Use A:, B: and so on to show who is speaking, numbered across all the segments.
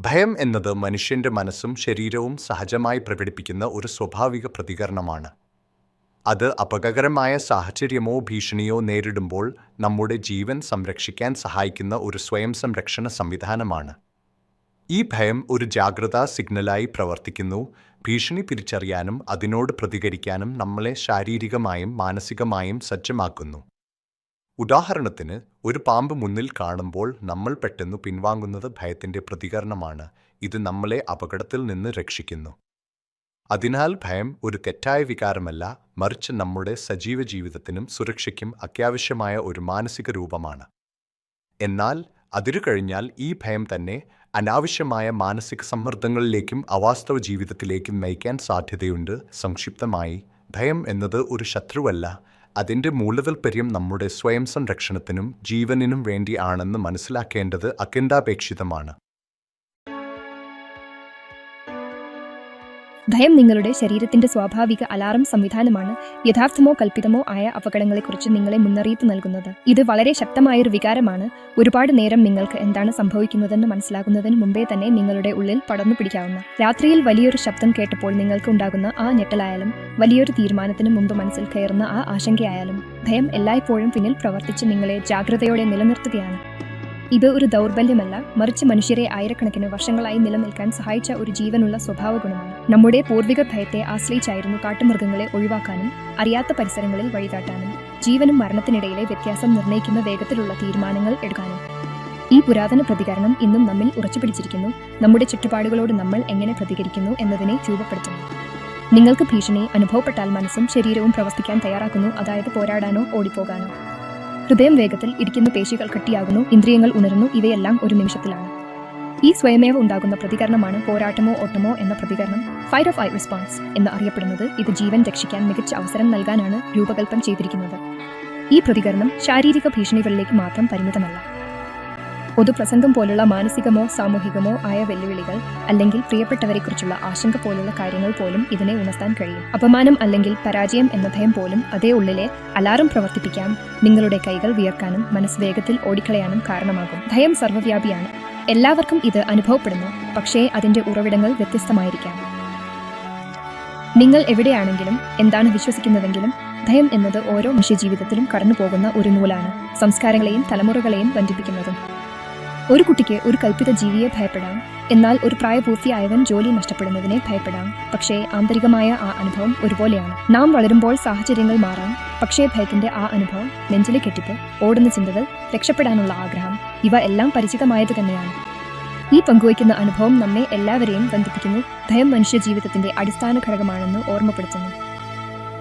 A: ഭയം എന്നത് മനുഷ്യന്റെ മനസ്സും ശരീരവും സഹജമായി പ്രകടിപ്പിക്കുന്ന ഒരു സ്വാഭാവിക പ്രതികരണമാണ്. അത് അപകടകരമായ സാഹചര്യമോ ഭീഷണിയോ നേരിടുമ്പോൾ നമ്മുടെ ജീവൻ സംരക്ഷിക്കാൻ സഹായിക്കുന്ന ഒരു സ്വയം സംരക്ഷണ സംവിധാനമാണ്. ഈ ഭയം ഒരു ജാഗ്രതാ സിഗ്നലായി പ്രവർത്തിക്കുന്നു. ഭീഷണി തിരിച്ചറിയാനും അതിനോട് പ്രതികരിക്കാനും നമ്മളെ ശാരീരികമായും മാനസികമായും സജ്ജമാക്കുന്നു. ഉദാഹരണത്തിന് ഒരു പാമ്പ് മുന്നിൽ കാണുമ്പോൾ നമ്മൾ പെട്ടെന്ന് പിൻവാങ്ങുന്നത് ഭയത്തിന്റെ പ്രതികരണമാണ്. ഇത് നമ്മളെ അപകടത്തിൽ നിന്ന് രക്ഷിക്കുന്നു. അതിനാൽ ഭയം ഒരു തെറ്റായ വികാരമല്ല മറിച്ച് നമ്മുടെ സജീവ ജീവിതത്തിനും സുരക്ഷയ്ക്കും അത്യാവശ്യമായ ഒരു മാനസിക രൂപമാണ്. എന്നാൽ അതിരു കഴിഞ്ഞാൽ ഈ ഭയം തന്നെ അനാവശ്യമായ മാനസിക സമ്മർദ്ദങ്ങളിലേക്കും അവാസ്തവ ജീവിതത്തിലേക്കും നയിക്കാൻ സാധ്യതയുണ്ട്. സംക്ഷിപ്തമായി ഭയം എന്നത് ഒരു ശത്രുവല്ല അതിന്റെ മൂലതാൽപര്യം നമ്മുടെ സ്വയം സംരക്ഷണത്തിനും ജീവനിനും വേണ്ടി ആണെന്ന് മനസ്സിലാക്കേണ്ടത് അത്യന്താപേക്ഷിതമാണ്
B: ഭയം നിങ്ങളുടെ ശരീരത്തിന്റെ സ്വാഭാവിക അലാറം സംവിധാനമാണ്. യഥാർത്ഥമോ കൽപ്പിതമോ ആയ അപകടങ്ങളെക്കുറിച്ച് നിങ്ങളെ മുന്നറിയിപ്പ് നൽകുന്നത്. ഇത് വളരെ ശക്തമായൊരു വികാരമാണ്. ഒരുപാട് നേരം നിങ്ങൾക്ക് എന്താണ് സംഭവിക്കുന്നതെന്ന് മനസ്സിലാകുന്നതിന് മുമ്പേ തന്നെ നിങ്ങളുടെ ഉള്ളിൽ പടർന്നു പിടിക്കാവുന്ന. രാത്രിയിൽ വലിയൊരു ശബ്ദം കേട്ടപ്പോൾ നിങ്ങൾക്ക് ഉണ്ടാകുന്ന ആ ഞെട്ടലായാലും വലിയൊരു തീരുമാനത്തിന് മുമ്പ് മനസ്സിൽ കയറുന്ന ആ ആശങ്കയായാലും ഭയം എല്ലായ്പ്പോഴും പിന്നിൽ പ്രവർത്തിച്ച് നിങ്ങളെ ജാഗ്രതയോടെ നിലനിർത്തുകയാണ്. ഇത് ഒരു ദൗർബല്യമല്ല. മറിച്ച് മനുഷ്യരെ ആയിരക്കണക്കിന് വർഷങ്ങളായി നിലനിൽക്കാൻ സഹായിച്ച ഒരു ജീവനുള്ള സ്വഭാവ ഗുണമാണ് നമ്മുടെ പൂർവിക ഭയത്തെ ആശ്രയിച്ചായിരുന്നു കാട്ടുമൃഗങ്ങളെ ഒഴിവാക്കാനും അറിയാത്ത പരിസരങ്ങളിൽ വഴികാട്ടാനും ജീവനും മരണത്തിനിടയിലെ വ്യത്യാസം നിർണയിക്കുന്ന വേഗത്തിലുള്ള തീരുമാനങ്ങൾ എടുക്കാനും. ഈ പുരാതന പ്രതികരണം ഇന്നും നമ്മിൽ ഉറച്ചുപിടിച്ചിരിക്കുന്നു. നമ്മുടെ ചുറ്റുപാടുകളോട് നമ്മൾ എങ്ങനെ പ്രതികരിക്കുന്നു എന്നതിനെ രൂപപ്പെടുത്തുന്നു. നിങ്ങൾക്ക് ഭീഷണി അനുഭവപ്പെട്ടാൽ മനസ്സും ശരീരവും പ്രവർത്തിക്കാൻ തയ്യാറാക്കുന്നു. അതായത് പോരാടാനോ ഓടിപ്പോകാനോ. ഹൃദയം വേഗത്തിൽ ഇരിക്കുന്ന പേശികൾ കട്ടിയാകുന്നു ഇന്ദ്രിയങ്ങൾ ഉണരുന്നു ഇവയെല്ലാം ഒരു നിമിഷത്തിലാണ്. ഈ സ്വയമേവ ഉണ്ടാകുന്ന പ്രതികരണമാണ് പോരാട്ടമോ ഓട്ടമോ എന്ന പ്രതികരണം. ഫൈറ്റ് ഓഫ് ഐ റെസ്പോൺസ് എന്ന് അറിയപ്പെടുന്നത് ഇത് ജീവൻ രക്ഷിക്കാൻ മികച്ച അവസരം നൽകാനാണ് രൂപകൽപ്പന ചെയ്തിരിക്കുന്നത്. ഈ പ്രതികരണം ശാരീരിക ഭീഷണികളിലേക്ക് മാത്രം പരിമിതമല്ല. പൊതുപ്രസംഗം പോലുള്ള മാനസികമോ സാമൂഹികമോ ആയ വെല്ലുവിളികൾ അല്ലെങ്കിൽ പ്രിയപ്പെട്ടവരെക്കുറിച്ചുള്ള ആശങ്ക പോലുള്ള കാര്യങ്ങൾ പോലും ഇതിനെ ഉണർത്താൻ കഴിയും. അപമാനം അല്ലെങ്കിൽ പരാജയം എന്ന ഭയം പോലും അതേ ഉള്ളിലെ അലാറം പ്രവർത്തിപ്പിക്കാം നിങ്ങളുടെ കൈകൾ വിയർക്കാനും മനസ്സ് വേഗത്തിൽ ഓടിക്കളയാനും കാരണമാകും. ഭയം സർവവ്യാപിയാണ് എല്ലാവർക്കും ഇത് അനുഭവപ്പെടുന്നു. പക്ഷേ അതിന്റെ ഉറവിടങ്ങൾ വ്യത്യസ്തമായിരിക്കാം. നിങ്ങൾ എവിടെയാണെങ്കിലും എന്താണ് വിശ്വസിക്കുന്നതെങ്കിലും ഭയം എന്നത് ഓരോ മനുഷ്യ ജീവിതത്തിലും കടന്നുപോകുന്ന ഒരു നൂലാണ്. സംസ്കാരങ്ങളെയും തലമുറകളെയും ബന്ധിപ്പിക്കുന്നതും. ഒരു കുട്ടിക്ക് ഒരു കൽപ്പിത ജീവിയെ ഭയപ്പെടാം. എന്നാൽ ഒരു പ്രായപൂർത്തിയായവൻ ജോലി നഷ്ടപ്പെടുന്നതിനെ ഭയപ്പെടാം. പക്ഷേ ആന്തരികമായ ആ അനുഭവം ഒരുപോലെയാണ്. നാം വളരുമ്പോൾ സാഹചര്യങ്ങൾ മാറാം. പക്ഷേ ഭയത്തിന്റെ ആ അനുഭവം നെഞ്ചിലെ കെട്ടിപ്പ് ഓടുന്ന ചിന്തകൾ രക്ഷപ്പെടാനുള്ള ആഗ്രഹം ഇവ എല്ലാം പരിചിതമായത് തന്നെയാണ്. ഈ പങ്കുവയ്ക്കുന്ന അനുഭവം നമ്മെ എല്ലാവരെയും ബന്ധിപ്പിക്കുന്നു. ഭയം മനുഷ്യ ജീവിതത്തിന്റെ അടിസ്ഥാന ഘടകമാണെന്ന് ഓർമ്മപ്പെടുത്തുന്നു.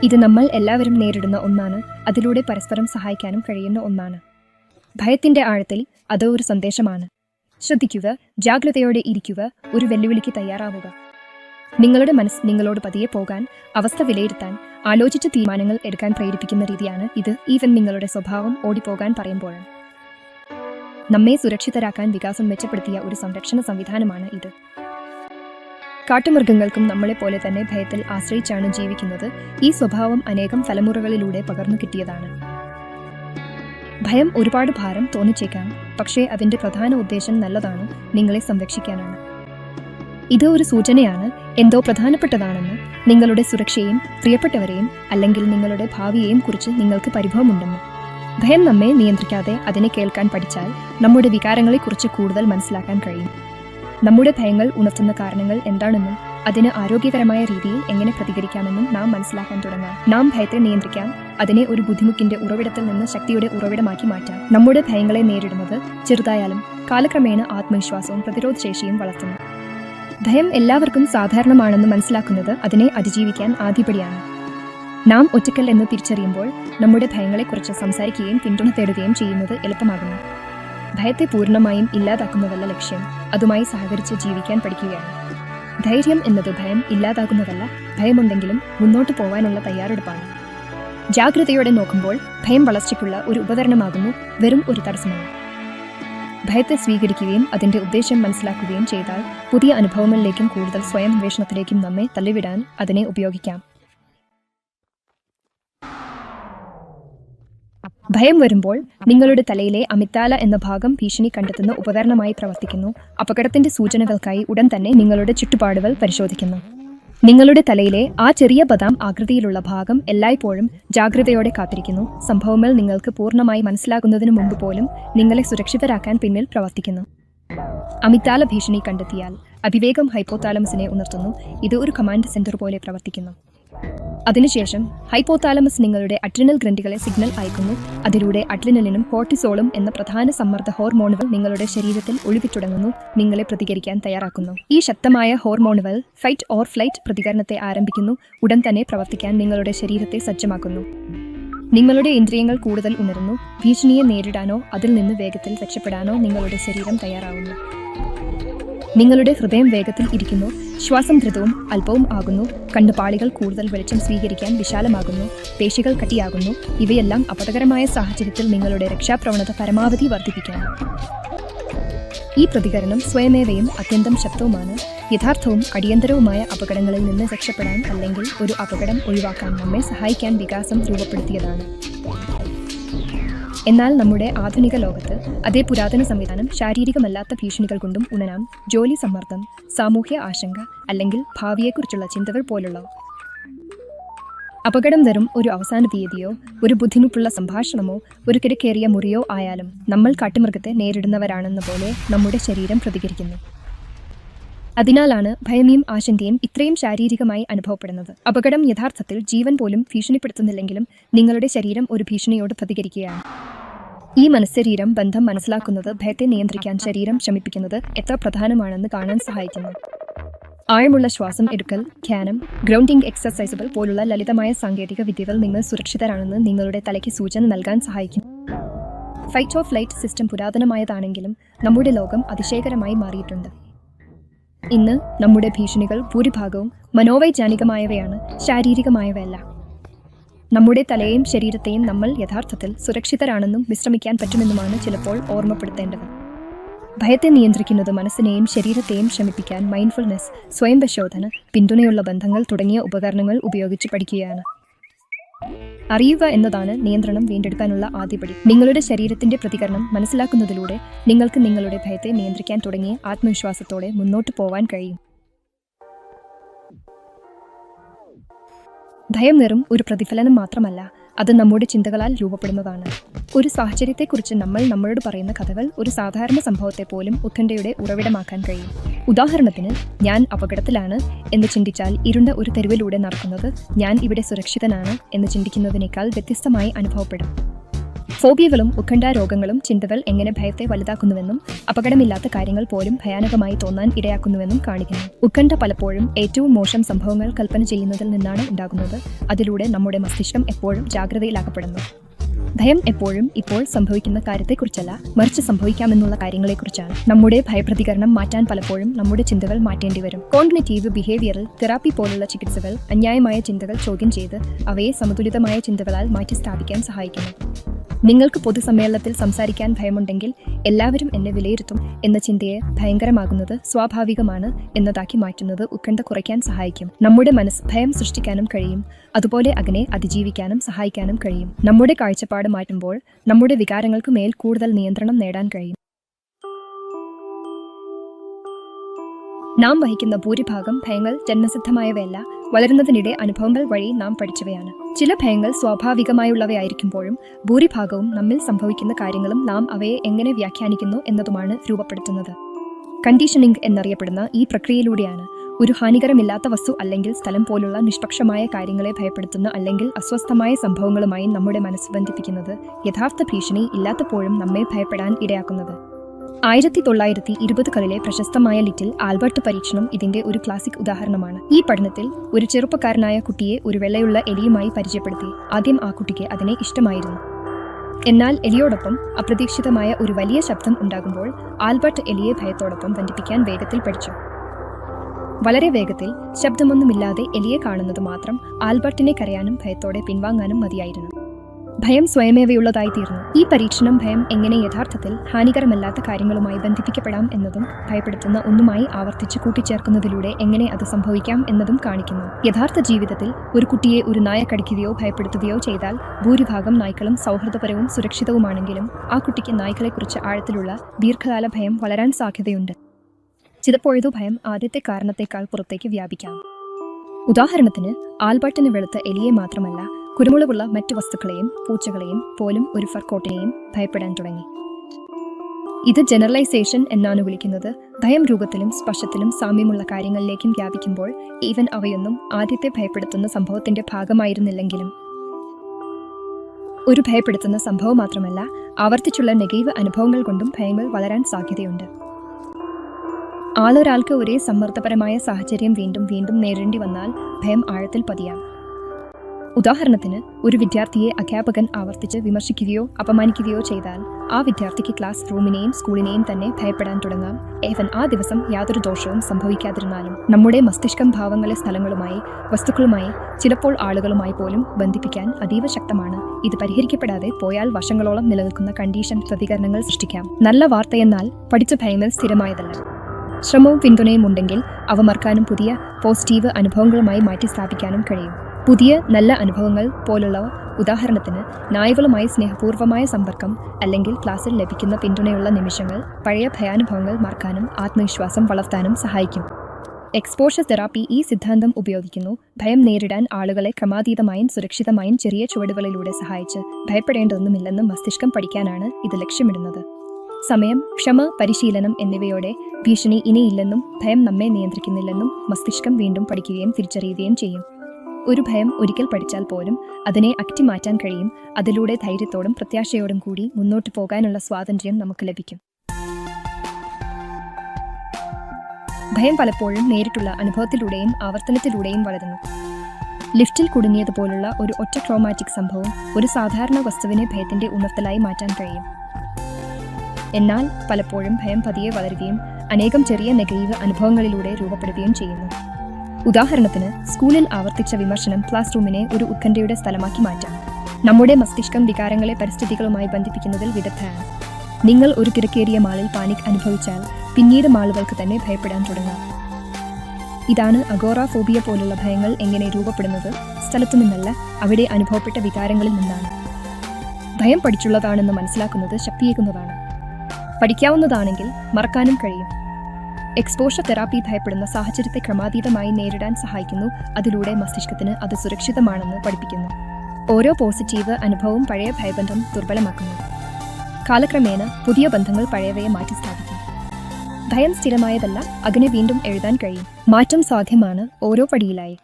B: ഇത് നമ്മൾ എല്ലാവരും നേരിടുന്ന ഒന്നാണ്. അതിലൂടെ പരസ്പരം സഹായിക്കാനും കഴിയുന്ന ഒന്നാണ്. ഭയത്തിന്റെ ആഴത്തിൽ അത് ഒരു സന്ദേശമാണ്. ശ്രദ്ധിക്കുക ജാഗ്രതയോടെ ഇരിക്കുക ഒരു വെല്ലുവിളിക്ക് തയ്യാറാവുക. നിങ്ങളുടെ മനസ്സ് നിങ്ങളോട് പതിയെ പോകാൻ അവസ്ഥ വിലയിരുത്താൻ ആലോചിച്ച തീരുമാനങ്ങൾ എടുക്കാൻ പ്രേരിപ്പിക്കുന്ന രീതിയാണ് ഇത് ഈവൻ നിങ്ങളുടെ സ്വഭാവം ഓടിപ്പോകാൻ പറയുമ്പോൾ. നമ്മെ സുരക്ഷിതരാക്കാൻ വികാസം മെച്ചപ്പെടുത്തിയ ഒരു സംരക്ഷണ സംവിധാനമാണ് ഇത്. കാട്ടുമൃഗങ്ങൾക്കും നമ്മളെപ്പോലെ തന്നെ ഭയത്തിൽ ആശ്രയിച്ചാണ് ജീവിക്കുന്നത്. ഈ സ്വഭാവം അനേകം തലമുറകളിലൂടെ പകർന്നു കിട്ടിയതാണ്. ഭയം ഒരുപാട് ഭാരം തോന്നിച്ചേക്കാം. പക്ഷേ അതിന്റെ പ്രധാന ഉദ്ദേശം നല്ലതാണ് നിങ്ങളെ സംരക്ഷിക്കാനാണ്. ഇത് ഒരു സൂചനയാണ്. എന്തോ പ്രധാനപ്പെട്ടതാണെന്ന് നിങ്ങളുടെ സുരക്ഷയും പ്രിയപ്പെട്ടവരെയും അല്ലെങ്കിൽ നിങ്ങളുടെ ഭാവിയെയും കുറിച്ച് നിങ്ങൾക്ക് പരിഭവമുണ്ടെന്ന്. ഭയം നമ്മെ നിയന്ത്രിക്കാതെ അതിനെ കേൾക്കാൻ പഠിച്ചാൽ നമ്മുടെ വികാരങ്ങളെക്കുറിച്ച് കൂടുതൽ മനസ്സിലാക്കാൻ കഴിയും. നമ്മുടെ ഭയങ്ങൾ ഉണർത്തുന്ന കാരണങ്ങൾ എന്താണെന്നും അതിന് ആരോഗ്യകരമായ രീതിയിൽ എങ്ങനെ പ്രതികരിക്കാമെന്നും നാം മനസ്സിലാക്കാൻ തുടങ്ങാം. നാം ഭയത്തെ നിയന്ത്രിക്കാം. അതിനെ ഒരു ബുദ്ധിമുട്ടിന്റെ ഉറവിടത്തിൽ നിന്ന് ശക്തിയുടെ ഉറവിടമാക്കി മാറ്റാം. നമ്മുടെ ഭയങ്ങളെ നേരിടുന്നത് ചെറുതായാലും കാലക്രമേണ ആത്മവിശ്വാസവും പ്രതിരോധശേഷിയും വളർത്തുന്നു. ഭയം എല്ലാവർക്കും സാധാരണമാണെന്ന് മനസ്സിലാക്കുന്നത് അതിനെ അതിജീവിക്കാൻ ആദ്യപടിയാണ്. നാം ഒറ്റക്കൽ എന്ന് തിരിച്ചറിയുമ്പോൾ നമ്മുടെ ഭയങ്ങളെക്കുറിച്ച് സംസാരിക്കുകയും പിന്തുണ തേടുകയും ചെയ്യുന്നത് എളുപ്പമാകുന്നു. ഭയത്തെ പൂർണമായും ഇല്ലാതാക്കുന്നതല്ല ലക്ഷ്യം. അതുമായി സഹകരിച്ച് ജീവിക്കാൻ പഠിക്കുകയാണ്. ധൈര്യം എന്നത് ഭയം ഇല്ലാതാകുന്നതല്ല. ഭയമുണ്ടെങ്കിലും മുന്നോട്ട് പോകാനുള്ള തയ്യാറെടുപ്പാണ്. ജാഗ്രതയോടെ നോക്കുമ്പോൾ ഭയം വളർച്ചയ്ക്കുള്ള ഒരു ഉപകരണമാകുന്നു വെറും ഒരു തടസ്സമല്ല. ഭയത്തെ സ്വീകരിക്കുകയും അതിന്റെ ഉദ്ദേശം മനസ്സിലാക്കുകയും ചെയ്താൽ പുതിയ അനുഭവങ്ങളിലേക്കും കൂടുതൽ സ്വയം അന്വേഷണത്തിലേക്കും നമ്മെ തള്ളിവിടാൻ അതിനെ ഉപയോഗിക്കാം. ഭയം വരുമ്പോൾ നിങ്ങളുടെ തലയിലെ അമിത്താല എന്ന ഭാഗം ഭീഷണി കണ്ടെത്തുന്ന ഉപകരണമായി പ്രവർത്തിക്കുന്നു. അപകടത്തിന്റെ സൂചനകൾക്കായി ഉടൻ തന്നെ നിങ്ങളുടെ ചുറ്റുപാടുകൾ പരിശോധിക്കുന്നു. നിങ്ങളുടെ തലയിലെ ആ ചെറിയ ബദാം ആകൃതിയിലുള്ള ഭാഗം എല്ലായ്പ്പോഴും ജാഗ്രതയോടെ കാത്തിരിക്കുന്നു. സംഭവങ്ങൾ നിങ്ങൾക്ക് പൂർണമായി മനസ്സിലാകുന്നതിന് മുമ്പ് പോലും നിങ്ങളെ സുരക്ഷിതരാക്കാൻ പിന്നിൽ പ്രവർത്തിക്കുന്നു. അമിത്താല ഭീഷണി കണ്ടെത്തിയാൽ അഭിവേഗം ഹൈപ്പോതാലമസിനെ ഉണർത്തുന്നു. ഇത് ഒരു കമാൻഡ് സെന്റർ പോലെ പ്രവർത്തിക്കുന്നു. അതിനുശേഷം ഹൈപ്പോതാലമസ് നിങ്ങളുടെ അഡ്രിനൽ ഗ്രന്ഥികളെ സിഗ്നൽ അയക്കുന്നു. അതിലൂടെ അഡ്രിനലിനും കോർട്ടിസോളും എന്ന പ്രധാന സമ്മർദ്ദ ഹോർമോണുകൾ നിങ്ങളുടെ ശരീരത്തിൽ ഒളിവിത്തുടങ്ങുന്നു. നിങ്ങളെ പ്രതികരിക്കാൻ തയ്യാറാക്കുന്നു. ഈ ശക്തമായ ഹോർമോണുകൾ ഫൈറ്റ് ഓർ ഫ്ലൈറ്റ് പ്രതികരണത്തെ ആരംഭിക്കുന്നു. ഉടൻ തന്നെ പ്രവർത്തിക്കാൻ നിങ്ങളുടെ ശരീരത്തെ സജ്ജമാക്കുന്നു. നിങ്ങളുടെ ഇന്ദ്രിയങ്ങൾ കൂടുതൽ ഉണരുന്നു. ഭീഷണിയെ നേരിടാനോ അതിൽ നിന്ന് വേഗത്തിൽ രക്ഷപ്പെടാനോ നിങ്ങളുടെ ശരീരം തയ്യാറാവുന്നു. നിങ്ങളുടെ ഹൃദയം വേഗത്തിൽ ഇരിക്കുന്നു. ശ്വാസം ധൃതവും അല്പവും ആകുന്നു. കണ്ണുപാളികൾ കൂടുതൽ വെളിച്ചം സ്വീകരിക്കാൻ വിശാലമാകുന്നു. പേശികൾ കട്ടിയാകുന്നു. ഇവയെല്ലാം അപകടകരമായ സാഹചര്യത്തിൽ നിങ്ങളുടെ രക്ഷാപ്രവണത പരമാവധി വർദ്ധിപ്പിക്കണം. ഈ പ്രതികരണം സ്വയമേവയും അത്യന്തം ശക്തവുമാണ്. യഥാർത്ഥവും അടിയന്തരവുമായ അപകടങ്ങളിൽ നിന്ന് രക്ഷപ്പെടാൻ അല്ലെങ്കിൽ ഒരു അപകടം ഒഴിവാക്കാൻ നമ്മെ സഹായിക്കാൻ വികാസം രൂപപ്പെടുത്തിയതാണ്. എന്നാൽ നമ്മുടെ ആധുനിക ലോകത്ത് അതേ പുരാതന സംവിധാനം ശാരീരികമല്ലാത്ത ഭീഷണികൾ കൊണ്ടും ഉണരാം. ജോലി സമ്മർദ്ദം സാമൂഹ്യ ആശങ്ക അല്ലെങ്കിൽ ഭാവിയെക്കുറിച്ചുള്ള ചിന്തകൾ പോലുള്ള അപകടം തരും ഒരു അവസാന തീയതിയോ ഒരു ബുദ്ധിമുട്ടുള്ള സംഭാഷണമോ ഒരു കിടക്കേറിയ മുറിയോ ആയാലും നമ്മൾ കാട്ടുമൃഗത്തെ നേരിടുന്നവരാണെന്ന പോലെ നമ്മുടെ ശരീരം പ്രതികരിക്കുന്നു. അതിനാലാണ് ഭയമയും ആശങ്കയും ഇത്രയും ശാരീരികമായി അനുഭവപ്പെടുന്നത്. അപകടം യഥാർത്ഥത്തിൽ ജീവൻ പോലും ഭീഷണിപ്പെടുത്തുന്നില്ലെങ്കിലും നിങ്ങളുടെ ശരീരം ഒരു ഭീഷണിയോട് പ്രതികരിക്കുകയാണ്. ഈ മനഃശരീരം ബന്ധം മനസ്സിലാക്കുന്നത് ഭയത്തെ നിയന്ത്രിക്കാൻ ശരീരം ശമിപ്പിക്കുന്നത് എത്ര പ്രധാനമാണെന്ന് കാണാൻ സഹായിക്കുന്നു. ആഴമുള്ള ശ്വാസം എടുക്കൽ ധ്യാനം ഗ്രൗണ്ടിംഗ് എക്സസൈസുകൾ പോലുള്ള ലളിതമായ സാങ്കേതിക വിദ്യകൾ നിങ്ങൾ സുരക്ഷിതരാണെന്ന് നിങ്ങളുടെ തലയ്ക്ക് സൂചന നൽകാൻ സഹായിക്കും. ഫൈറ്റ് ഓഫ് ലൈറ്റ് സിസ്റ്റം പുരാതനമായതാണെങ്കിലും നമ്മുടെ ലോകം അതിശയകരമായി മാറിയിട്ടുണ്ട്. ഇന്ന് നമ്മുടെ ഭീഷണികൾ ഭൂരിഭാഗവും മനോവൈജ്ഞാനികമായവയാണ് ശാരീരികമായവയല്ല. നമ്മുടെ തലയെയും ശരീരത്തെയും നമ്മൾ യഥാർത്ഥത്തിൽ സുരക്ഷിതരാണെന്നും വിശ്രമിക്കാൻ പറ്റുമെന്നുമാണ് ചിലപ്പോൾ ഓർമ്മപ്പെടുത്തേണ്ടത്. ഭയത്തെ നിയന്ത്രിക്കുന്നത് മനസ്സിനെയും ശരീരത്തെയും ശമിപ്പിക്കാൻ മൈൻഡ്ഫുൾനെസ് സ്വയം പരിശോധന പിന്തുണയുള്ള ബന്ധങ്ങൾ തുടങ്ങിയ ഉപകരണങ്ങൾ ഉപയോഗിച്ച് പഠിക്കുകയാണ്. അറിയുക എന്നതാണ് നിയന്ത്രണം വീണ്ടെടുക്കാനുള്ള ആദ്യപടി. നിങ്ങളുടെ ശരീരത്തിന്റെ പ്രതികരണം മനസ്സിലാക്കുന്നതിലൂടെ നിങ്ങൾക്ക് നിങ്ങളുടെ ഭയത്തെ നിയന്ത്രിക്കാൻ തുടങ്ങിയ ആത്മവിശ്വാസത്തോടെ മുന്നോട്ട് പോവാൻ കഴിയും. ഭയം വെറും ഒരു പ്രതിഫലനം മാത്രമല്ല അത് നമ്മുടെ ചിന്തകളാൽ രൂപപ്പെടുന്നതാണ്. ഒരു സാഹചര്യത്തെക്കുറിച്ച് നമ്മൾ നമ്മളോട് പറയുന്ന കഥകൾ ഒരു സാധാരണ സംഭവത്തെ പോലും ഉത്കണ്ഠയുടെ ഉറവിടമാക്കാൻ കഴിയും. ഉദാഹരണത്തിന് ഞാൻ അപകടത്തിലാണ് എന്ന് ചിന്തിച്ചാൽ ഇരുണ്ട ഒരു തെരുവിലൂടെ നടക്കുന്നത് ഞാൻ ഇവിടെ സുരക്ഷിതനാണ് എന്ന് ചിന്തിക്കുന്നതിനേക്കാൾ വ്യത്യസ്തമായി അനുഭവപ്പെടും. ഫോബിയകളും ഉത്കണ്ഠ രോഗങ്ങളും ചിന്തകൾ എങ്ങനെ ഭയത്തെ വലുതാക്കുന്നുവെന്നും അപകടമില്ലാത്ത കാര്യങ്ങൾ പോലും ഭയാനകമായി തോന്നാൻ ഇടയാക്കുന്നുവെന്നും കാണിക്കുന്നു. ഉത്കണ്ഠ പലപ്പോഴും ഏറ്റവും മോശം സംഭവങ്ങൾ കൽപ്പന ചെയ്യുന്നതിൽ നിന്നാണ് ഉണ്ടാകുന്നത്. അതിലൂടെ നമ്മുടെ മസ്തിഷ്കം എപ്പോഴും ജാഗ്രതയിലാക്കപ്പെടുന്നു. ഭയം എപ്പോഴും ഇപ്പോൾ സംഭവിക്കുന്ന കാര്യത്തെക്കുറിച്ചല്ല. മറിച്ച് സംഭവിക്കാമെന്നുള്ള കാര്യങ്ങളെക്കുറിച്ചാണ്. നമ്മുടെ ഭയപ്രതികരണം മാറ്റാൻ പലപ്പോഴും നമ്മുടെ ചിന്തകൾ മാറ്റേണ്ടി വരും. കോൺഗ്നറ്റീവ് ബിഹേവിയറൽ തെറാപ്പി പോലുള്ള ചികിത്സകൾ അന്യായമായ ചിന്തകൾ ചോദ്യം ചെയ്ത് അവയെ സമതുലിതമായ ചിന്തകളാൽ മാറ്റി സ്ഥാപിക്കാൻ സഹായിക്കുന്നു. നിങ്ങൾക്ക് പൊതുസമ്മേളനത്തിൽ സംസാരിക്കാൻ ഭയമുണ്ടെങ്കിൽ എല്ലാവരും എന്നെ വിലയിരുത്തും എന്ന ചിന്തയെ ഭയങ്കരമാകുന്നത് സ്വാഭാവികമാണ് എന്നതാക്കി മാറ്റുന്നത് ഉത്കണ്ഠ കുറയ്ക്കാൻ സഹായിക്കും. നമ്മുടെ മനസ്സ് ഭയം സൃഷ്ടിക്കാനും കഴിയും. അതുപോലെ അതിനെ അതിജീവിക്കാനും സഹായിക്കാനും കഴിയും. നമ്മുടെ കാഴ്ചപ്പാട് മാറ്റുമ്പോൾ നമ്മുടെ വികാരങ്ങൾക്ക് മേൽ കൂടുതൽ നിയന്ത്രണം നേടാൻ കഴിയും. നാം വഹിക്കുന്ന ഭൂരിഭാഗം ഭയങ്ങൾ ജന്മസിദ്ധമായവയല്ല വളരുന്നതിനിടെ അനുഭവങ്ങൾ വഴി നാം പഠിച്ചവയാണ്. ചില ഭയങ്ങൾ സ്വാഭാവികമായുള്ളവയായിരിക്കുമ്പോഴും ഭൂരിഭാഗവും നമ്മിൽ സംഭവിക്കുന്ന കാര്യങ്ങളും നാം അവയെ എങ്ങനെ വ്യാഖ്യാനിക്കുന്നു എന്നതുമാണ് രൂപപ്പെടുത്തുന്നത്. കണ്ടീഷനിംഗ് എന്നറിയപ്പെടുന്ന ഈ പ്രക്രിയയിലൂടെയാണ് ഒരു ഹാനികരമില്ലാത്ത വസ്തു അല്ലെങ്കിൽ സ്ഥലം പോലുള്ള നിഷ്പക്ഷമായ കാര്യങ്ങളെ ഭയപ്പെടുത്തുന്ന അല്ലെങ്കിൽ അസ്വസ്ഥമായ സംഭവങ്ങളുമായി നമ്മുടെ മനസ്സ് ബന്ധിപ്പിക്കുന്നത് യഥാർത്ഥ ഭീഷണി ഇല്ലാത്തപ്പോഴും നമ്മെ ഭയപ്പെടാൻ ഇടയാക്കുന്നത്. ആയിരത്തി തൊള്ളായിരത്തി ഇരുപതുകളിലെ പ്രശസ്തമായ ലിറ്റിൽ ആൽബർട്ട് പരീക്ഷണം ഇതിന്റെ ഒരു ക്ലാസിക് ഉദാഹരണമാണ്. ഈ പഠനത്തിൽ ഒരു ചെറുപ്പക്കാരനായ കുട്ടിയെ ഒരു വെള്ളയുള്ള എലിയുമായി പരിചയപ്പെടുത്തി. ആദ്യം ആ കുട്ടിക്ക് അതിനെ ഇഷ്ടമായിരുന്നു. എന്നാൽ എലിയോടൊപ്പം അപ്രതീക്ഷിതമായ ഒരു വലിയ ശബ്ദം ഉണ്ടാകുമ്പോൾ ആൽബർട്ട് എലിയെ ഭയത്തോടൊപ്പം ബന്ധിപ്പിക്കാൻ വേഗത്തിൽ പഠിച്ചു. വളരെ വേഗത്തിൽ ശബ്ദമൊന്നുമില്ലാതെ എലിയെ കാണുന്നത് മാത്രം ആൽബർട്ടിനെ കരയാനും ഭയത്തോടെ പിൻവാങ്ങാനും മതിയായിരുന്നു. ഭയം സ്വയമേവയുള്ളതായി തീർന്നു. ഈ പരീക്ഷണം ഭയം എങ്ങനെ യഥാർത്ഥത്തിൽ ഹാനികരമല്ലാത്ത കാര്യങ്ങളുമായി ബന്ധിപ്പിക്കപ്പെടാം എന്നതും ഭയപ്പെടുത്തുന്ന ഒന്നുമായി ആവർത്തിച്ച് കൂട്ടിച്ചേർക്കുന്നതിലൂടെ എങ്ങനെ അത് സംഭവിക്കാം എന്നതും കാണിക്കുന്നു. യഥാർത്ഥ ജീവിതത്തിൽ ഒരു കുട്ടിയെ ഒരു നായ കടിക്കുകയോ ഭയപ്പെടുത്തുകയോ ചെയ്താൽ ഭൂരിഭാഗം നായ്ക്കളും സൗഹൃദപരവും സുരക്ഷിതവുമാണെങ്കിലും ആ കുട്ടിക്ക് നായ്ക്കളെക്കുറിച്ച് ആഴത്തിലുള്ള ദീർഘകാല ഭയം വളരാൻ സാധ്യതയുണ്ട്. ചിലപ്പോഴതു ഭയം ആദ്യത്തെ കാരണത്തേക്കാൾ പുറത്തേക്ക് വ്യാപിക്കാം. ഉദാഹരണത്തിന് ആൽബർട്ടിന് വെളുത്ത എലിയെ മാത്രമല്ല കുരുമുളകുള്ള മറ്റു വസ്തുക്കളെയും പൂച്ചകളെയും പോലും ഒരു ഫർക്കോട്ടിനെയും ഭയപ്പെടാൻ തുടങ്ങി. ഇത് ജനറലൈസേഷൻ എന്നാണ് വിളിക്കുന്നത്. ഭയം രൂപത്തിലും സ്പർശത്തിലും സാമ്യമുള്ള കാര്യങ്ങളിലേക്കും വ്യാപിക്കുമ്പോൾ ഈവൻ അവയൊന്നും ആദ്യത്തെ ഭയപ്പെടുത്തുന്ന സംഭവത്തിന്റെ ഭാഗമായിരുന്നില്ലെങ്കിലും. ഒരു ഭയപ്പെടുത്തുന്ന സംഭവം മാത്രമല്ല ആവർത്തിച്ചുള്ള നെഗറ്റീവ് അനുഭവങ്ങൾ കൊണ്ടും ഭയങ്ങൾ വളരാൻ സാധ്യതയുണ്ട്. ആളൊരാൾക്ക് ഒരേ സമ്മർദ്ദപരമായ സാഹചര്യം വീണ്ടും വീണ്ടും നേരിടേണ്ടി വന്നാൽ ഭയം ആഴത്തിൽ പതിയാം ഉദാഹരണത്തിന് ഒരു വിദ്യാർത്ഥിയെ അധ്യാപകൻ ആവർത്തിച്ച് വിമർശിക്കുകയോ അപമാനിക്കുകയോ ചെയ്താൽ ആ വിദ്യാർത്ഥിക്ക് ക്ലാസ് റൂമിനെയും സ്കൂളിനെയും തന്നെ ഭയപ്പെടാൻ തുടങ്ങാം. ഏവൻ ആ ദിവസം യാതൊരു ദോഷവും സംഭവിക്കാതിരുന്നാലും നമ്മുടെ മസ്തിഷ്കം ഭാവങ്ങളെ സ്ഥലങ്ങളുമായി വസ്തുക്കളുമായി ചിലപ്പോൾ ആളുകളുമായി പോലും ബന്ധിപ്പിക്കാൻ അതീവ ശക്തമാണ്. ഇത് പരിഹരിക്കപ്പെടാതെ പോയാൽ വർഷങ്ങളോളം നിലനിൽക്കുന്ന കണ്ടീഷൻ പ്രതികരണങ്ങൾ സൃഷ്ടിക്കാം. നല്ല വാർത്തയെന്നാൽ പഠിച്ച ഭയങ്ങൾ സ്ഥിരമായതല്ല. ശ്രമവും പിന്തുണയും ഉണ്ടെങ്കിൽ അവ മറക്കാനും പുതിയ പോസിറ്റീവ് അനുഭവങ്ങളുമായി മാറ്റിസ്ഥാപിക്കാനും കഴിയും. പുതിയ നല്ല അനുഭവങ്ങൾ പോലുള്ളവ ഉദാഹരണത്തിന് നായകളുമായി സ്നേഹപൂർവമായ സമ്പർക്കം അല്ലെങ്കിൽ ക്ലാസ്സിൽ ലഭിക്കുന്ന പിന്തുണയുള്ള നിമിഷങ്ങൾ പഴയ ഭയാനുഭവങ്ങൾ മറക്കാനും ആത്മവിശ്വാസം വളർത്താനും സഹായിക്കും. എക്സ്പോഷർ തെറാപ്പി ഈ സിദ്ധാന്തം ഉപയോഗിക്കുന്നു. ഭയം നേരിടാൻ ആളുകളെ ക്രമാതീതമായും സുരക്ഷിതമായും ചെറിയ ചുവടുകളിലൂടെ സഹായിച്ച് ഭയപ്പെടേണ്ടതൊന്നുമില്ലെന്ന് മസ്തിഷ്കം പഠിക്കാനാണ് ഇത് ലക്ഷ്യമിടുന്നത്. സമയം ക്ഷമ പരിശീലനം എന്നിവയോടെ ഭീഷണി ഇനിയില്ലെന്നും ഭയം നമ്മെ നിയന്ത്രിക്കുന്നില്ലെന്നും മസ്തിഷ്കം വീണ്ടും പഠിക്കുകയും തിരിച്ചറിയുകയും ചെയ്യും. ഒരു ഭയം ഒരിക്കൽ പഠിച്ചാൽ പോലും അതിനെ അക്റ്റിമാറ്റാൻ കഴിയും. അതിലൂടെ ധൈര്യത്തോടും പ്രത്യാശയോടും കൂടി മുന്നോട്ട് പോകാനുള്ള സ്വാതന്ത്ര്യം നമുക്ക് ലഭിക്കും. ഭയം പലപ്പോഴും നേരിട്ടുള്ള അനുഭവത്തിലൂടെയും ആവർത്തനത്തിലൂടെയും വളരുന്നു. ലിഫ്റ്റിൽ കുടുങ്ങിയതുപോലുള്ള ഒരു ഒറ്റ ട്രോമാറ്റിക് സംഭവം ഒരു സാധാരണ വസ്തുവിനെ ഭയത്തിന്റെ ഉണർത്തലായി മാറ്റാൻ കഴിയും. എന്നാൽ പലപ്പോഴും ഭയം പതിയെ വളരുകയും അനേകം ചെറിയ നെഗറ്റീവ് അനുഭവങ്ങളിലൂടെ രൂപപ്പെടുകയും ചെയ്യുന്നു. ഉദാഹരണത്തിന് സ്കൂളിൽ ആവർത്തിച്ച വിമർശനം ക്ലാസ് റൂമിനെ ഒരു ഉത്കണ്ഠയുടെ സ്ഥലമാക്കി മാറ്റാം. നമ്മുടെ മസ്തിഷ്കം വികാരങ്ങളെ പരിസ്ഥിതികളുമായി ബന്ധിപ്പിക്കുന്നതിൽ വിദഗ്ധരാണ് നിങ്ങൾ ഒരു തിരക്കേറിയ മാളിൽ പാനിക് അനുഭവിച്ചാൽ പിന്നീട് മാളുകൾക്ക് തന്നെ ഭയപ്പെടാൻ തുടങ്ങാം. ഇതാണ് അഗോറാഫോബിയ പോലുള്ള ഭയങ്ങൾ എങ്ങനെ രൂപപ്പെടുന്നത്? സ്ഥലത്തു നിന്നല്ല അവിടെ അനുഭവപ്പെട്ട വികാരങ്ങളിൽ നിന്നാണ്. ഭയം പഠിച്ചുള്ളതാണെന്ന് മനസ്സിലാക്കുന്നത് ശക്തിയേകുന്നതാണ്. പഠിക്കാവുന്നതാണെങ്കിൽ മറക്കാനും കഴിയും. എക്സ്പോഷർ തെറാപ്പി ഭയപ്പെടുന്ന സാഹചര്യത്തെ ക്രമാതീതമായി നേരിടാൻ സഹായിക്കുന്നു. അതിലൂടെ മസ്തിഷ്കത്തിന് അത് സുരക്ഷിതമാണെന്ന് പഠിപ്പിക്കുന്നു. ഓരോ പോസിറ്റീവ് അനുഭവവും പഴയ ഭയബന്ധം ദുർബലമാക്കുന്നു. കാലക്രമേണ പുതിയ ബന്ധങ്ങൾ പഴയവയെ മാറ്റിസ്ഥാപിക്കും ഭയം സ്ഥിരമായതല്ല അതിനെ വീണ്ടും എഴുതാൻ കഴിയും. മാറ്റം സാധ്യമാണ് ഓരോ പടിയിലായി.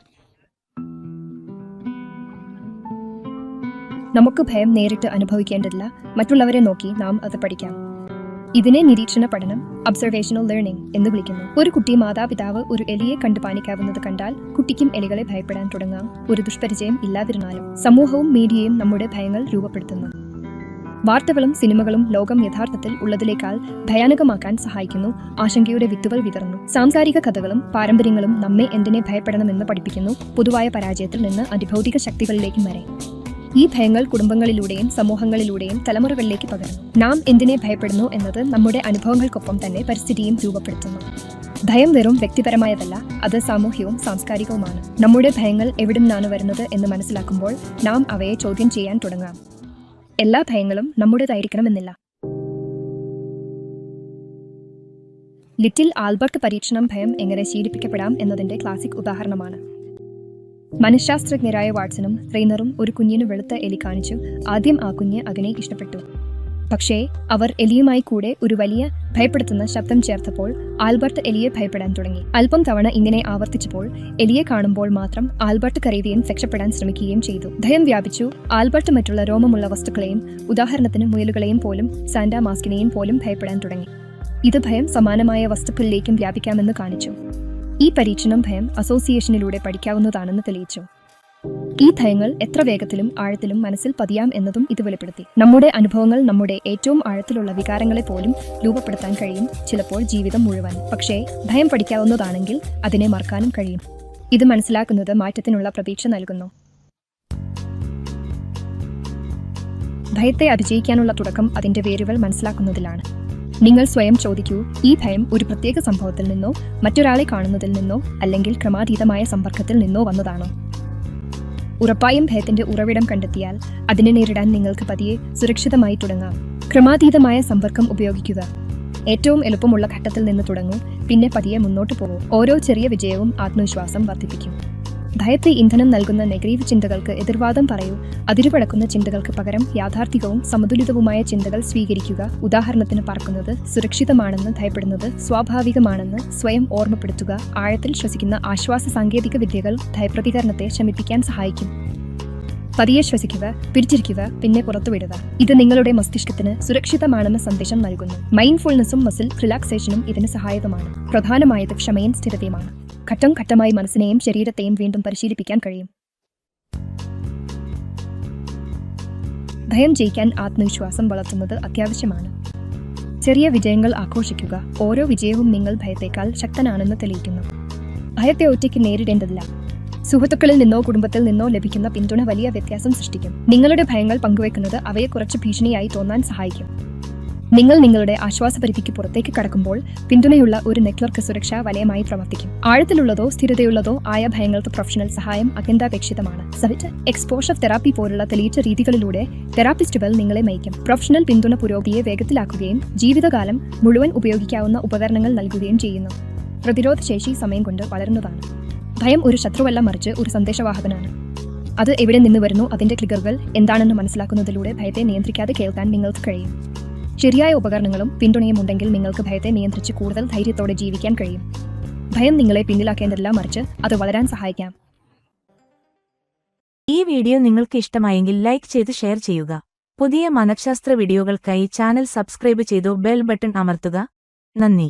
B: നമുക്ക് ഭയം നേരിട്ട് അനുഭവിക്കേണ്ടതില്ല. മറ്റുള്ളവരെ നോക്കി നാം അത് പഠിക്കാം. ഇതിനെ നിരീക്ഷണ പഠനം അബ്സർവേഷണൽ ലേണിംഗ് എന്ന് വിളിക്കുന്നു. ഒരു കുട്ടി മാതാപിതാവ് ഒരു എലിയെ കണ്ടു പാനിക്കാവുന്നത് കണ്ടാൽ കുട്ടിക്കും എലികളെ ഭയപ്പെടാൻ തുടങ്ങാം. ഒരു ദുഷ്പരിചയം ഇല്ലാതിരുന്നാലും സമൂഹവും മീഡിയയും നമ്മുടെ ഭയങ്ങൾ രൂപപ്പെടുത്തുന്നു. വാർത്തകളും സിനിമകളും ലോകം യഥാർത്ഥത്തിൽ ഉള്ളതിലേക്കാൾ ഭയാനകമാക്കാൻ സഹായിക്കുന്നു. ആശങ്കയുടെ വിത്തുകൾ വിതറുന്നു. സാംസ്കാരിക കഥകളും പാരമ്പര്യങ്ങളും നമ്മെ എന്തിനെ ഭയപ്പെടണമെന്ന് പഠിപ്പിക്കുന്നു. പൊതുവായ പരാജയത്തിൽ നിന്ന് അതിഭൗതിക ശക്തികളിലേക്കും വരെ ഈ ഭയങ്ങൾ കുടുംബങ്ങളിലൂടെയും സമൂഹങ്ങളിലൂടെയും തലമുറകളിലേക്ക് പകരുന്നു. നാം എന്തിനെ ഭയപ്പെടുന്നു എന്നത് നമ്മുടെ അനുഭവങ്ങൾക്കൊപ്പം തന്നെ പരിസ്ഥിതിയും രൂപപ്പെടുത്തുന്നു. ഭയം വെറും വ്യക്തിപരമായതല്ല അത് സാമൂഹ്യവും സാംസ്കാരികവുമാണ്. നമ്മുടെ ഭയങ്ങൾ എവിടെ നിന്നാണ് വരുന്നത് എന്ന് മനസ്സിലാക്കുമ്പോൾ നാം അവയെ ചോദ്യം ചെയ്യാൻ തുടങ്ങാം. എല്ലാ ഭയങ്ങളും നമ്മുടേതായിരിക്കണമെന്നില്ല. ലിറ്റിൽ ആൽബർട്ട് പരീക്ഷണം ഭയം എങ്ങനെ ശീലിപ്പിക്കപ്പെടാം എന്നതിന്റെ ക്ലാസിക് ഉദാഹരണമാണ്. മനഃശാസ്ത്രജ്ഞരായ വാട്സണും റെയ്നറും ഒരു കുഞ്ഞിന് വെളുത്ത എലി കാണിച്ചു. ആദ്യം ആ കുഞ്ഞ് അതിനെ ഇഷ്ടപ്പെട്ടു. പക്ഷേ അവർ എലിയുമായി കൂടെ ഒരു വലിയ ഭയപ്പെടുത്തുന്ന ശബ്ദം ചേർത്തപ്പോൾ ആൽബർട്ട് എലിയെ ഭയപ്പെടാൻ തുടങ്ങി. അല്പം തവണ ഇങ്ങനെ ആവർത്തിച്ചപ്പോൾ എലിയെ കാണുമ്പോൾ മാത്രം ആൽബർട്ട് കരയുകയും രക്ഷപ്പെടാൻ ശ്രമിക്കുകയും ചെയ്തു. ഭയം വ്യാപിച്ചു ആൽബർട്ട് മറ്റുള്ള രോമമുള്ള വസ്തുക്കളെയും ഉദാഹരണത്തിന് മുയലുകളെയും പോലും സാന്റാ മാസ്കിനെയും പോലും ഭയപ്പെടാൻ തുടങ്ങി. ഇത് ഭയം സമാനമായ വസ്തുക്കളിലേക്കും വ്യാപിക്കാമെന്ന് കാണിച്ചു. ഈ പരീക്ഷണം ഭയം അസോസിയേഷനിലൂടെ പഠിക്കാവുന്നതാണെന്ന് തെളിയിച്ചു. ഈ ഭയങ്ങൾ എത്ര വേഗത്തിലും ആഴത്തിലും മനസ്സിൽ പതിയാം എന്നതും ഇത് വെളിപ്പെടുത്തി. നമ്മുടെ അനുഭവങ്ങൾ നമ്മുടെ ഏറ്റവും ആഴത്തിലുള്ള വികാരങ്ങളെ പോലും രൂപപ്പെടുത്താൻ കഴിയും ചിലപ്പോൾ ജീവിതം മുഴുവൻ. പക്ഷേ ഭയം പഠിക്കാവുന്നതാണെങ്കിൽ അതിനെ മറക്കാനും കഴിയും. ഇത് മനസ്സിലാക്കുന്നത് മാറ്റത്തിനുള്ള പ്രതീക്ഷ നൽകുന്നു. ഭയത്തെ അതിജയിക്കാനുള്ള തുടക്കം അതിന്റെ വേരുകൾ മനസ്സിലാക്കുന്നതിലാണ്. നിങ്ങൾ സ്വയം ചോദിക്കൂ ഈ ഭയം ഒരു പ്രത്യേക സംഭവത്തിൽ നിന്നോ മറ്റൊരാളെ കാണുന്നതിൽ നിന്നോ അല്ലെങ്കിൽ ക്രമാതീതമായ സമ്പർക്കത്തിൽ നിന്നോ വന്നതാണോ? ഉറപ്പായും ഭയത്തിന്റെ ഉറവിടം കണ്ടെത്തിയാൽ അതിനെ നേരിടാൻ നിങ്ങൾക്ക് പതിയെ സുരക്ഷിതമായി തുടങ്ങാം. ക്രമാതീതമായ സമ്പർക്കം ഉപയോഗിക്കുക. ഏറ്റവും എളുപ്പമുള്ള ഘട്ടത്തിൽ നിന്ന് തുടങ്ങൂ പിന്നെ പതിയെ മുന്നോട്ട് പോകൂ. ഓരോ ചെറിയ വിജയവും ആത്മവിശ്വാസം വർദ്ധിപ്പിക്കും. ഭയത്തെ ഇന്ധനം നൽകുന്ന നെഗറ്റീവ് ചിന്തകൾക്ക് എതിർവാദം പറയൂ. അതിരുപടക്കുന്ന ചിന്തകൾക്ക് പകരം യാഥാർത്ഥികവും സമതുലിതവുമായ ചിന്തകൾ സ്വീകരിക്കുക. ഉദാഹരണത്തിന് പറക്കുന്നത് സുരക്ഷിതമാണെന്ന് ഭയപ്പെടുന്നത് സ്വാഭാവികമാണെന്ന് സ്വയം ഓർമ്മപ്പെടുത്തുക. ആഴത്തിൽ ശ്വസിക്കുന്ന ആശ്വാസ സാങ്കേതിക വിദ്യകൾ ഭയപ്രതികരണത്തെ ശമിപ്പിക്കാൻ സഹായിക്കും. പതിയെ ശ്വസിക്കുക പിടിച്ചിരിക്കുക പിന്നെ പുറത്തുവിടുക. ഇത് നിങ്ങളുടെ മസ്തിഷ്കത്തിന് സുരക്ഷിതമാണെന്ന സന്ദേശം നൽകുന്നു. മൈൻഡ്ഫുൾനെസ്സും മസിൽ റിലാക്സേഷനും ഇതിന് സഹായകമാണ്. പ്രധാനമായത് ക്ഷമയും സ്ഥിരതയുമാണ്. ഘട്ടം ഘട്ടമായി മനസ്സിനെയും ശരീരത്തെയും വീണ്ടും പരിശീലിപ്പിക്കാൻ കഴിയും. ഭയം ജയിക്കാൻ ആത്മവിശ്വാസം വളർത്തുന്നത് അത്യാവശ്യമാണ്. ചെറിയ വിജയങ്ങൾ ആഘോഷിക്കുക. ഓരോ വിജയവും നിങ്ങൾ ഭയത്തേക്കാൾ ശക്തനാണെന്ന് തെളിയിക്കുന്നു. ഭയത്തെ ഒറ്റയ്ക്ക് നേരിടേണ്ടതില്ല. സുഹൃത്തുക്കളിൽ നിന്നോ കുടുംബത്തിൽ നിന്നോ ലഭിക്കുന്ന പിന്തുണ വലിയ വ്യത്യാസം സൃഷ്ടിക്കും. നിങ്ങളുടെ ഭയങ്ങൾ പങ്കുവെക്കുന്നത് അവയെ കുറച്ച് ഭീഷണിയായി തോന്നാൻ സഹായിക്കും. നിങ്ങൾ നിങ്ങളുടെ ആശ്വാസപരിധിക്ക് പുറത്തേക്ക് കടക്കുമ്പോൾ പിന്തുണയുള്ള ഒരു നെറ്റ്വർക്ക് സുരക്ഷാ വലയമായി പ്രവർത്തിക്കും. ആഴത്തിലുള്ളതോ സ്ഥിരതയുള്ളതോ ആയ ഭയങ്ങൾക്ക് പ്രൊഫഷണൽ സഹായം അത്യന്താപേക്ഷിതമാണ്. സവിറ്റ് എക്സ്പോഷർ തെറാപ്പി പോലുള്ള തെളിയിച്ച രീതികളിലൂടെ തെറാപ്പിസ്റ്റുകൾ നിങ്ങളെ നയിക്കും. പ്രൊഫഷണൽ പിന്തുണ പുരോഗതിയെ വേഗത്തിലാക്കുകയും ജീവിതകാലം മുഴുവൻ ഉപയോഗിക്കാവുന്ന ഉപകരണങ്ങൾ നൽകുകയും ചെയ്യുന്നു. പ്രതിരോധശേഷി സമയം കൊണ്ട് വളരുന്നതാണ്. ഭയം ഒരു ശത്രുവല്ല മറിച്ച് ഒരു സന്ദേശവാഹകനാണ്. അത് എവിടെ നിന്ന് വരുന്നു അതിന്റെ ക്ലിഗറുകൾ എന്താണെന്ന് മനസ്സിലാക്കുന്നതിലൂടെ ഭയത്തെ നിയന്ത്രിക്കാതെ കേൾക്കാൻ നിങ്ങൾക്ക് കഴിയും. ശരിയായ ഉപകരണങ്ങളും പിന്തുണയും ഉണ്ടെങ്കിൽ നിങ്ങൾക്ക് ഭയത്തെ നിയന്ത്രിച്ച് കൂടുതൽ ധൈര്യത്തോടെ ജീവിക്കാൻ കഴിയും. ഭയം നിങ്ങളെ പിന്നിലാക്കേണ്ടതില്ല മറിച്ച് അത് വളരാൻ സഹായിക്കാം.
C: ഈ വീഡിയോ നിങ്ങൾക്ക് ഇഷ്ടമായെങ്കിൽ ലൈക്ക് ചെയ്ത് ഷെയർ ചെയ്യുക. പുതിയ മനഃശാസ്ത്ര വീഡിയോകൾക്കായി ചാനൽ സബ്സ്ക്രൈബ് ചെയ്തു ബെൽ ബട്ടൺ അമർത്തുക. നന്ദി.